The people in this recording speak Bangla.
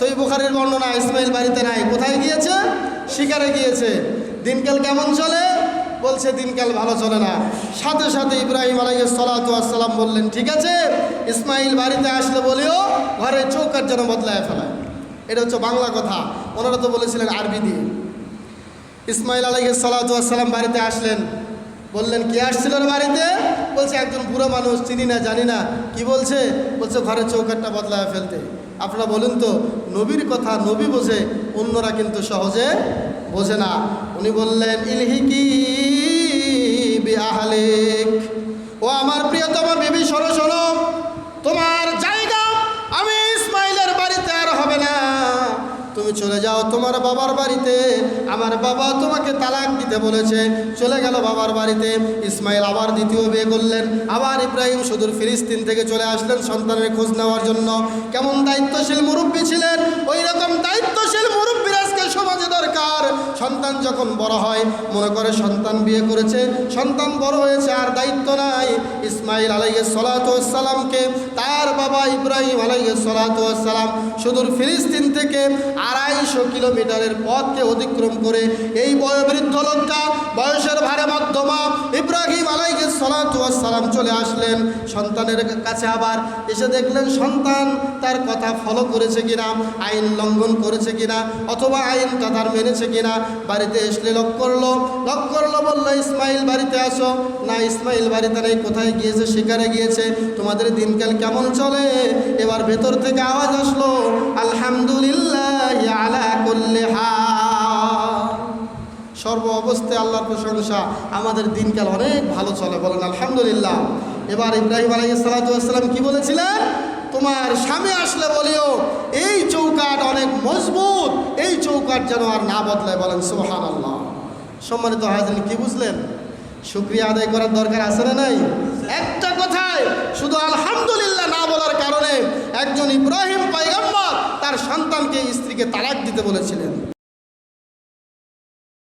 সই বুখারের বর্ণনা, ইসমাইল বাড়িতে নাই। কোথায় গিয়েছে? শিকারে গিয়েছে। দিনকাল কেমন চলে? বলছে, দিনকাল ভালো চলে না। সাথে সাথে ইব্রাহিম আলাইহ সালাতাম বললেন, ঠিক আছে? ইসমাইল বাড়িতে আসলে বলেও, ঘরের চৌকার যেন বদলায় ফেলায়। এটা হচ্ছে বাংলা কথা। ওনারা তো বলেছিলেন আরবি দিয়ে। ইসমাইল আলাইহ সালাতাম বাড়িতে আসলেন। বললেন, কে আসছিল বাড়িতে? বলছে, একজন বুড়ো মানুষ, চিনি না, জানি না। কি বলছে? বলছে, ঘরের চৌকাটটা বদলায় ফেলতে। আপনারা বলুন তো, নবীর কথা নবী বোঝে, অন্যরা কিন্তু সহজে বোঝে না। উনি বললেন, ইলহিকি বিআহলিক। ও আমার প্রিয়তম বিবি সরো সরো তুমি চলে যাও তোমার বাবার বাড়িতে। আমার বাবা তোমাকে তালাক দিতে বলেছে। চলে গেল বাবার বাড়িতে। ইসমাইল আবার দ্বিতীয় বিয়ে করলেন। আবার ইব্রাহিম সুদূর ফিলিস্তিন থেকে চলে আসলেন সন্তানের খোঁজ নেওয়ার জন্য। কেমন দায়িত্বশীল মুরব্বী ছিলেন? ওই রকম দায়িত্বশীল সন্তান যখন বড় হয়, মনে করে সন্তান বিয়ে করেছে, সন্তান বড় হয়েছে আর দায়িত্ব নাই। ইসমাইল আলাইহিস সালাতামকে তার বাবা ইব্রাহিম আলাইহিস সালাতাম সুদূর ফিলিস্তিন থেকে আড়াইশো কিলোমিটারের পথকে অতিক্রম করে, এই বয়োবৃদ্ধ লোকটা বয়সের ভারে মধ্যমা, ইব্রাহিম আলাইহিস সালাম চলে আসলেন। সন্তানের কাছে আবার এসে দেখলেন সন্তান তার কথা ফলো করেছে কিনা, আইন লঙ্ঘন করেছে কিনা, অথবা আইনটা তার মেনেছে কিনা, বাড়িতে এসলে লক করল। লক করল বলল, ইসমাইল, বাড়িতে আসো। না, ইসমাইল, বাড়িতে নেই। কোথায় গিয়েছে? শিকারে গিয়েছে। তোমাদের দিনকাল কেমন চলে? এবার ভেতর থেকে আওয়াজ আসলো আলহামদুলিল্লাহ সর্ব অবস্থায় আল্লাহর প্রশংসা আমাদের দিনকাল অনেক ভালো চলে। বলেন, আলহামদুলিল্লাহ। এবার ইব্রাহিম আলাই সালাতাম কি বলেছিলেন? তোমার স্বামী আসলে বলিও, এই চৌকাট অনেক মজবুত, এই চৌকাট যেন আর না বদলায়। বলেন সোহান আল্লাহ সম্মানিত হাজিন কি বুঝলেন? শুক্রিয়া আদায় করার দরকার আছে না নাই? একটা কথায়, শুধু আলহামদুলিল্লাহ না বলার কারণে একজন ইব্রাহিম পাইগাম্বর তার সন্তানকে, স্ত্রীকে তালাক দিতে বলেছিলেন।